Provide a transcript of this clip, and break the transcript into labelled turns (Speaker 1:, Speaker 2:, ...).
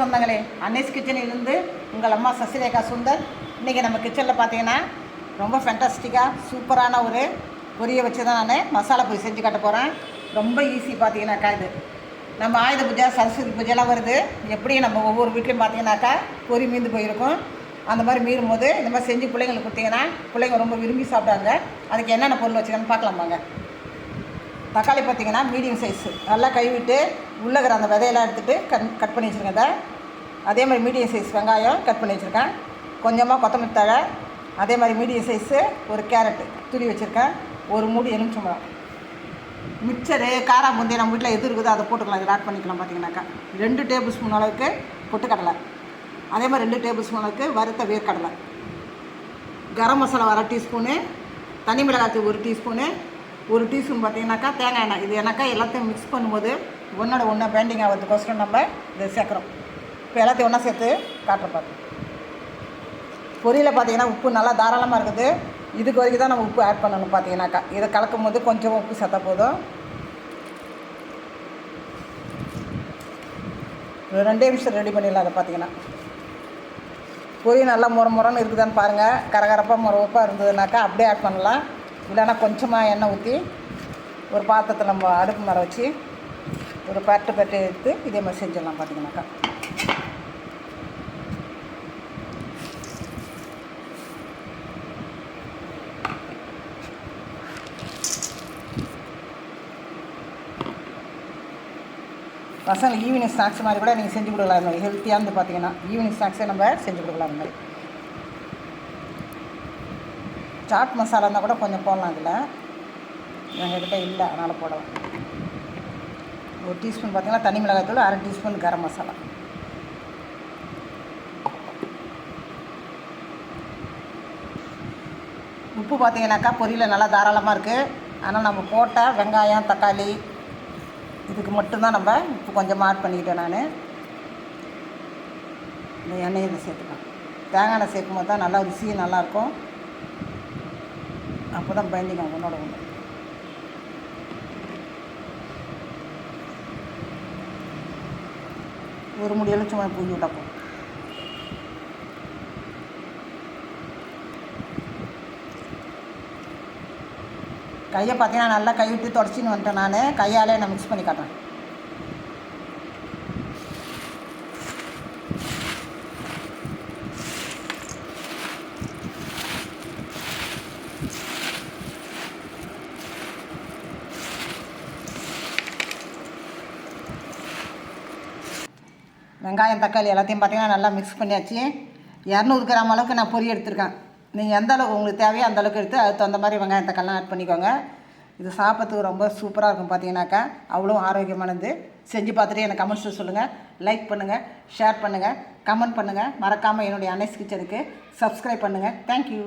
Speaker 1: சொந்தங்களே. அன்னேஸ் கிச்சனிலிருந்து உங்கள் அம்மா சசிரேகா சுந்தர். இன்றைக்கி நம்ம கிச்சனில் பார்த்தீங்கன்னா ரொம்ப ஃபென்டாஸ்டிக்காக சூப்பரான ஒரு பொரியை வச்சு தான் நான் மசாலா பொரி செஞ்சு காட்ட போகிறேன் ரொம்ப ஈஸி பார்த்தீங்கன்னாக்கா இது. நம்ம ஆயுத பூஜை சரஸ்வதி பூஜைலாம் வருது. எப்படி நம்ம ஒவ்வொரு வீட்லையும் பார்த்தீங்கன்னாக்கா பொரி மீந்து போயிருக்கும். அந்த மாதிரி மீறும் போது இந்த மாதிரி செஞ்சு பிள்ளைங்களுக்கு கொடுத்தீங்கன்னா பிள்ளைங்க ரொம்ப விரும்பி சாப்பிட்டாங்க அதுக்கு என்னென்ன பொருள் வச்சுக்கன்னு பார்க்கலாமாங்க தக்காளி பார்த்தீங்கன்னா மீடியம் சைஸு நல்லா கைவிட்டு உள்ளகிற அந்த விதையெல்லாம் எடுத்துகிட்டு கட் கட் பண்ணி வச்சுருக்கேன் இதை. அதே மாதிரி மீடியம் சைஸ் வெங்காயம் கட் பண்ணி வச்சுருக்கேன். கொஞ்சமாக கொத்தமல்லி தழை அதே மாதிரி மீடியம் சைஸு ஒரு கேரட்டு துரி வச்சுருக்கேன். ஒரு மூடி எலுமிச்சம்பழம். மிக்சரு காரம் முந்தைய நம்ம வீட்டில் எது இருக்குதோ அதை போட்டுக்கலாம். இதில் ஆட் பண்ணிக்கலாம் பார்த்தீங்கன்னாக்கா. ரெண்டு டேபிள் ஸ்பூன் அளவுக்கு பொட்டுக்கடலை. அதே மாதிரி ரெண்டு டேபிள் ஸ்பூன் அளவுக்கு வறுத்த வேர்க்கடலை. கரம் மசாலா அரை டீஸ்பூனு தனி மிளகாத்தூள் ஒரு டீஸ்பூனு ஒரு டீஸ்பூன் பார்த்தீங்கன்னாக்கா தேங்காய் எண்ணெய். இது எனக்கா எல்லாத்தையும் மிக்ஸ் பண்ணும்போது ஒன்றோட ஒன்றா பேண்டிங் ஆகிறதுக்கோசரம் நம்ம இதை சேர்க்குறோம். இப்போ எல்லாத்தையும் ஒன்றா சேர்த்து காட்டுற பார்த்து பொரியில் பார்த்தீங்கன்னா உப்பு நல்லா தாராளமாக இருக்குது. இதுக்கு வரைக்கும் தான் நம்ம உப்பு ஆட் பண்ணணும் பார்த்தீங்கன்னாக்கா. இதை கலக்கும் போது கொஞ்சம் உப்பு சேர்த்தா போதும். ஒரு ரெண்டே நிமிஷம் ரெடி பண்ணிடலாம் அதை பார்த்தீங்கன்னா. பொரி நல்லா முற முறன்னு இருக்குதான்னு பாருங்கள் கரகரப்பாக முறப்பாக இருந்ததுனாக்கா அப்படியே ஆட் பண்ணலாம். இல்லைன்னா கொஞ்சமாக எண்ணெய் ஊற்றி ஒரு பாத்திரத்தில் நம்ம அடுப்பு மரம் வச்சு ஒரு பட்டு பட்டு எடுத்து இதே மாதிரி செஞ்சிடலாம் பார்த்தீங்கன்னாக்கா பசங்களுக்கு ஈவினிங் ஸ்நாக்ஸ் மாதிரி கூட நீங்கள் செஞ்சு கொடுக்கலாம். ஹெல்த்தியாக வந்து பார்த்தீங்கன்னா ஈவினிங் ஸ்நாக்ஸே நம்ம செஞ்சு கொடுக்கலாம் மாதிரி. சாட் மசாலா இருந்தால் கூட கொஞ்சம் போடலாம் அதில் எங்ககிட்ட இல்லை அதனால் போடலாம். ஒரு டீஸ்பூன் பார்த்தீங்கன்னா தனி மிளகாய்த்தூள் அரை டீஸ்பூன் கரம் மசாலா. உப்பு பார்த்தீங்கன்னாக்கா பொரியல் நல்லா தாராளமாக இருக்குது ஆனால் நம்ம போட்ட வெங்காயம் தக்காளி இதுக்கு மட்டும்தான் நம்ம உப்பு கொஞ்சமாக ஆட் பண்ணிக்கிட்டேன் நான். இந்த எண்ணெயை சேர்த்துக்கலாம். தேங்காய் எண்ணெய் சேர்க்கும் போது தான் நல்லா ருசியும் நல்லாயிருக்கும் அப்போ தான் பயந்துக்கும் உன்னோட ஒன்று ஒரு முடி சும்மா பூஞ்சி விட்டப்போ கையை பார்த்தீங்கன்னா நல்லா கை விட்டு தொடச்சின்னு வந்துட்டேன் நான். கையாலே நான் மிக்ஸ் பண்ணி காட்டுறேன். வெங்காயம் தக்காளி எல்லாத்தையும் பார்த்தீங்கன்னா நல்லா மிக்ஸ் பண்ணியாச்சு. இரநூறு கிராம் அளவுக்கு நான் பொரி எடுத்திருக்கேன். நீங்கள் எந்த அளவுக்கு உங்களுக்கு தேவையோ அந்த அளவுக்கு எடுத்து அதுக்கு தகுந்த மாதிரி வெங்காயம் தக்காளிலாம் ஆட் பண்ணிக்கோங்க. இது சாப்பிட்றதுக்கு ரொம்ப சூப்பராக இருக்கும் பார்த்தீங்கன்னாக்கா அவ்வளோ ஆரோக்கியமானது. செஞ்சு பார்த்துட்டு எனக்கு கமெண்ட்ஸில் சொல்லுங்கள் லைக் பண்ணுங்கள் ஷேர் பண்ணுங்கள் கமெண்ட் பண்ணுங்கள் மறக்காமல் என்னுடைய அனைஸ் கிச்சனுக்கு சப்ஸ்கிரைப் பண்ணுங்கள் தேங்க்யூ